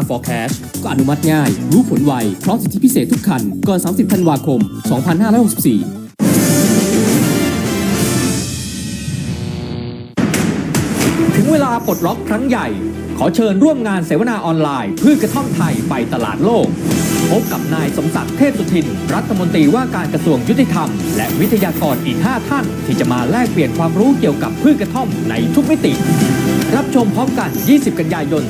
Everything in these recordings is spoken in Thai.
า for cash ก็อนุมัติง่าย รู้ผลไว พร้อมสิทธิพิเศษทุกคัน ก่อน 30 ธันวาคม 2564ถึงเวลาปลดล็อกครั้งใหญ่ ขอเชิญร่วมงานเสวนาออนไลน์พืชกระท่อมไทยไปตลาดโลก พบกับนายสมศักดิ์เทพสุทิน รัฐมนตรีว่าการกระทรวงยุติธรรม และวิทยากรอีก 5 ท่าน ที่จะมาแลกเปลี่ยนความรู้เกี่ยวกับพืชกระท่อมในทุกมิติ รับชมพร้อมกัน 20 กันยายน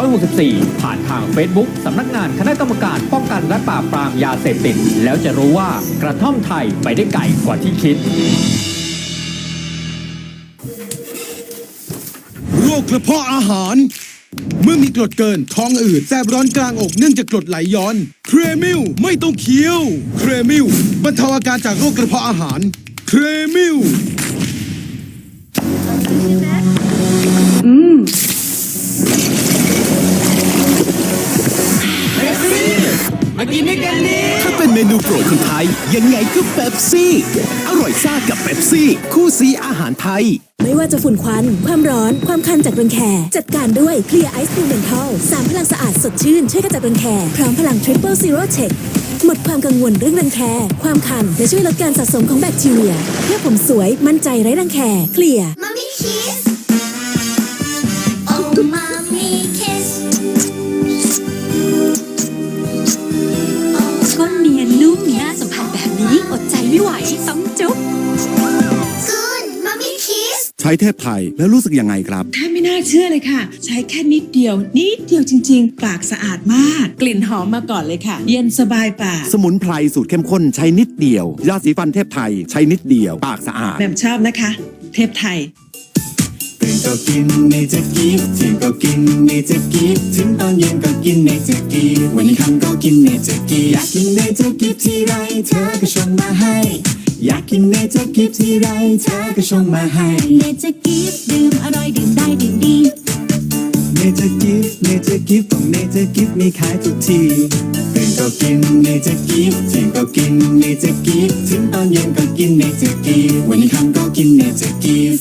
2564 ผ่านทาง Facebook สำนักงานคณะกรรมการป้องกันและปราบปรามยาเสพติด แล้วจะรู้ว่ากระท่อมไทยไปได้ไกลกว่าที่คิดโรคกระเพาะอาหาร เมื่อมีกรดเกิน ท้องอืดแสบร้อนกลางอกเนื่องจากกรดไหลย้อน เครมิลไม่ต้องเคี้ยว เครมิลบรรเทาอาการจากโรคกระเพาะอาหาร เครมิล ถ้าเป็นเมนูโปรดคนไทย ยังไงก็เป๊ปซี่ อร่อยซ่ากับเป๊ปซี่ คู่ซีอาหารไทย ไม่ว่าจะฝุ่นควัน ความร้อน ความคันจากรังแค จัดการด้วยเคลียร์ไอซ์ฟูเมนทัลสามพลังสะอาดสดชื่น ช่วยกระจัดรังแค พร้อมพลังทริปเปิลซีโร่เช็คหมดความกังวลเรื่องรังแค ความคัน และช่วยลดการสะสมของแบคทีเรีย เพื่อผมสวยมั่นใจไร้รังแคเคลียร์ Mommy kiss. Oh, ช้เทพไทยแล้วรู้สึกยังไงครับ แทบไม่น่าเชื่อเลยค่ะ ใช้แค่นิดเดียว นิดเดียวจริง ๆ ปากสะอาดมาก กลิ่นหอมมาก่อนเลยค่ะ เย็นสบายปาก สมุนไพรสูตรเข้มข้นใช้นิดเดียวยาสีฟันเทพไทยใช้นิดเดียว ปากสะอาดแบบชอบนะคะ เทพไทย ตื่นก็กินเนเจอร์กีฟเที่ยงก็กินเนเจอร์กีฟถึงตอนเย็นก็กินเนเจอร์กีฟวันนี้ค่ำก็กินเนเจอร์กีฟอยากกินเนเจอร์กีฟทีไรเธอก็ชงมาให้ อยากกินเนเจอร์กีฟทีไรเธอก็ชงมาให้เนเจอร์กิฟดื่มอร่อยดื่มได้ดื่มดีเนเจอร์กีฟเนเจอร์กีฟของเนเจอร์กีฟมีขายทุกที่ตื่นก็กินเนเจอร์กีฟเที่ยงก็กินเนเจอร์กีฟถึงตอนเย็นก็กินเนเจอร์กีฟวันนี้ค่ำก็กินเนเจอร์กีฟ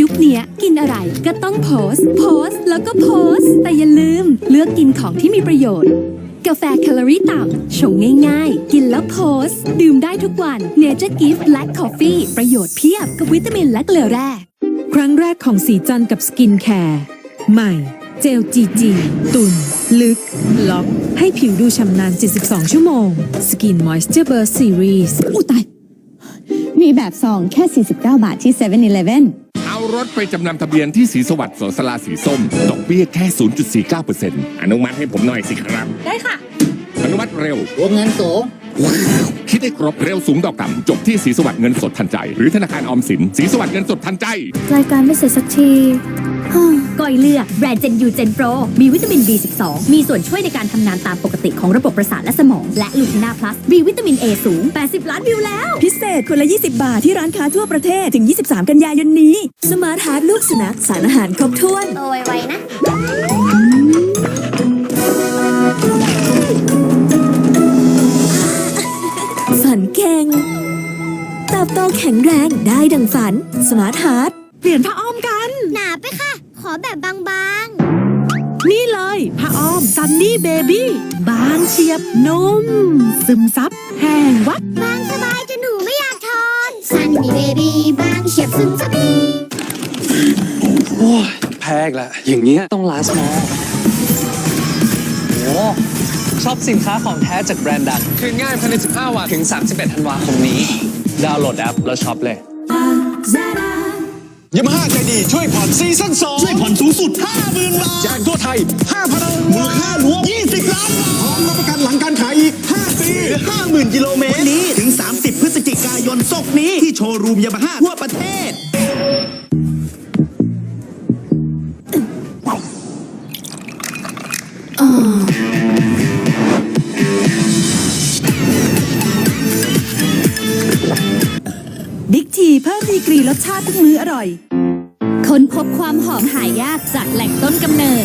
ยุคเนี้ยกินอะไรก็ต้องโพสต์ โพสต์ แล้วก็โพสต์ แต่อย่าลืมเลือกกินของที่มีประโยชน์ กาแฟแคลอรี่ต่ำ ชงง่ายๆ กินแล้วโพส ดื่มได้ทุกวัน Nature Gift Black Coffee ประโยชน์เพียบกับวิตามินและเกลือแร่ ครั้งแรกของสีจันกับสกินแคร์ใหม่ เจลจีจีตุนลึก ล็อก ให้ผิวดูฉ่ำนาน72 ชั่วโมง Skin Moisture Burst Series อุ้ตาย มีแบบซองแค่ 49 บาทที่7 e เ e ่ e อเอา รถไปจำนำทะเบียนที่สีสวัสดิ์สนสลาสีส้ม ดอกเบี้ยแค่ 0.49%อนุมัติให้ผมหน่อยสิครับ ได้ค่ะ อนุมัติเร็ว วงเงินสูงว้าวคิดได้ครบเร็วสูงดอกต่ำจบที่สีสวัสดิ์เงินสดทันใจ หรือธนาคารออมสินสีสวัสดิ์เงินสดทันใจ รายการไม่เสร็จสักที ก้อยเลือกแบรนด์เจนยูเจนโปรมีวิตามิน B12 มีส่วนช่วยในการทำงานตามปกติของระบบประสาทและสมอง และลูทินาพลัสมีวิตามิน A สูง 80 ล้านวิวแล้ว พิเศษคนละ 20 บาทที่ร้านค้าทั่วประเทศถึง 23 กันยายนนี้ สมาร์ทฮาร์ดลูกสุนัขสารอาหารครบถ้วนโตไวๆนะฝันเก่งเติบโตแข็งแรงได้ดังฝันสมาร์ทฮาร์ดเปลี่ยนผ้าอ้อมกัน หนาไปค่ะข อแบบบางนี่เลยผ้าอ้อมซันนี่เบบี้บางเฉียบนุ่ม ซึมซับแห้งวับๆบางสบายจนหนูไม่อยากทอนซันนี่เบบี้บางเฉียบซึมซับโอ้ยแพงละอย่างเงี้ยต้องลาสมอโอ้ชอบสินค้าของแท้จากแบรนด์ดัง คืนง่ายภายใน 15 วัน ถึง 31 ธันวาคมนี้ ดาวน์โหลดแอปแล้วช็อปเลย ยามาฮ่าใจดีช่วยผ่อนซีซั่น2ช่วยผ่อนสูงสุด 50,000 บาท จากทั่วไทย 5,000มูลค่ารวม 20 ล้านบาทพร้อมรับประกันหลังการขายอีก 5 ปี 50,000 กิโลเมตร วันนี้ถึง 30 พฤศจิกายนศกนี้ ที่โชว์รูมยามาฮ่าทั่วประเทศบิ๊ ดีกรีรสชาติทุกมื้ออร่อย ค้นพบความหอมหายากจากแหล่งต้นกำเนิด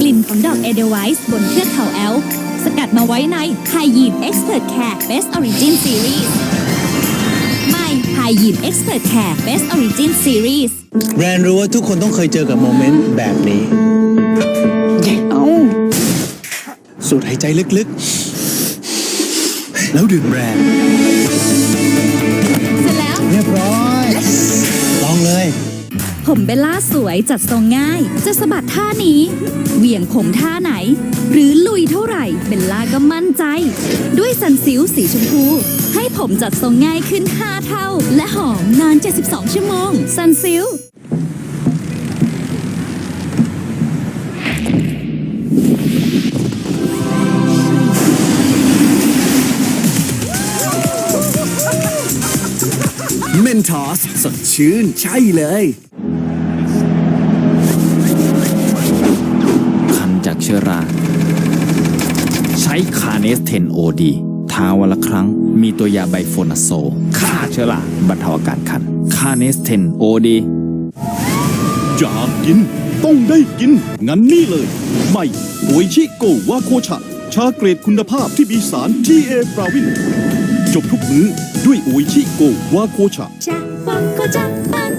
กลิ่นของดอกเอเดไวส์บนเทือกเขาแอลป์สกัดมาไว้ในไฮยีนเอ็กซ์เพรสแคร์เบสออริจินซีรีส์ใหม่ไฮยีนเอ็กซ์เพรสแคร์เบสออริจินซีรีส์แบรนด์รู้ว่าทุกคนต้องเคยเจอกับโมเมนต์แบบนี้เอาสูดหายใจลึกๆ แล้วดื่มแบรนด์ งเลย ผมเบลล่าสวยจัดทรงง่าย จะสะบัดท่านี้ เหวี่ยงผมท่าไหน หรือลุยเท่าไหร่เบลล่าก็มั่นใจ ด้วยสันซิลสีชมพู ให้ผมจัดทรงง่ายขึ้น 5 เท่า และหอมนาน 72 ชั่วโมง สันซิล เมนทอสสดชื่นใช่เลย คันจากเชื้อรา ใช้คาเนสเทนโอดีทาวันละครั้งมีตัวยาไบโฟนาโซฆ่าเชื้อราบรรเทาอาการคันคาเนสเทนโอดีอยากกิน ต้องได้กิน งั้นนี่เลยใหม่โออิชิโกวาโคชะชาเกรดคุณภาพที่มีสาร TA ปราวิน จบทุกมื้อด้วยโออิชิโกวาโคชะจะฟังก็จะฟัง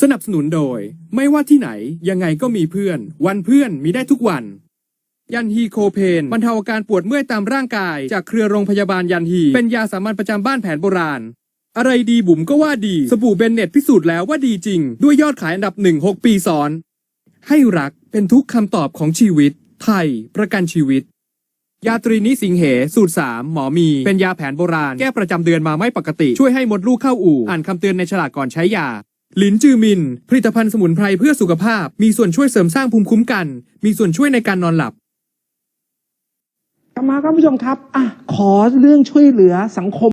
สนับสนุนโดย ไม่ว่าที่ไหน ยังไงก็มีเพื่อน วันเพื่อนมีได้ทุกวัน ยันฮีโคเพนบรรเทาอาการปวดเมื่อยตามร่างกาย จากเครือโรงพยาบาลยันฮี เป็นยาสามัญประจำบ้านแผนโบราณ อะไรดีบุ๋มก็ว่าดี สบู่เบนเน็ตพิสูจน์แล้วว่าดีจริง ด้วยยอดขายอันดับหนึ่งหกปีซ้อน ให้รักเป็นทุกคำตอบของชีวิต ไทยประกันชีวิต ยาตรีนิสิงเห สูตร 3 หมอมี เป็นยาแผนโบราณ แก้ประจำเดือนมาไม่ปกติ ช่วยให้มดลูกเข้าอู่ อ่านคำเตือนในฉลากก่อนใช้ยา หลินจือมิน ผลิตภัณฑ์สมุนไพรเพื่อสุขภาพ มีส่วนช่วยเสริมสร้างภูมิคุ้มกัน มีส่วนช่วยในการนอนหลับกลับมาครับผู้ชมครับอะขอเรื่องช่วยเหลือสังคม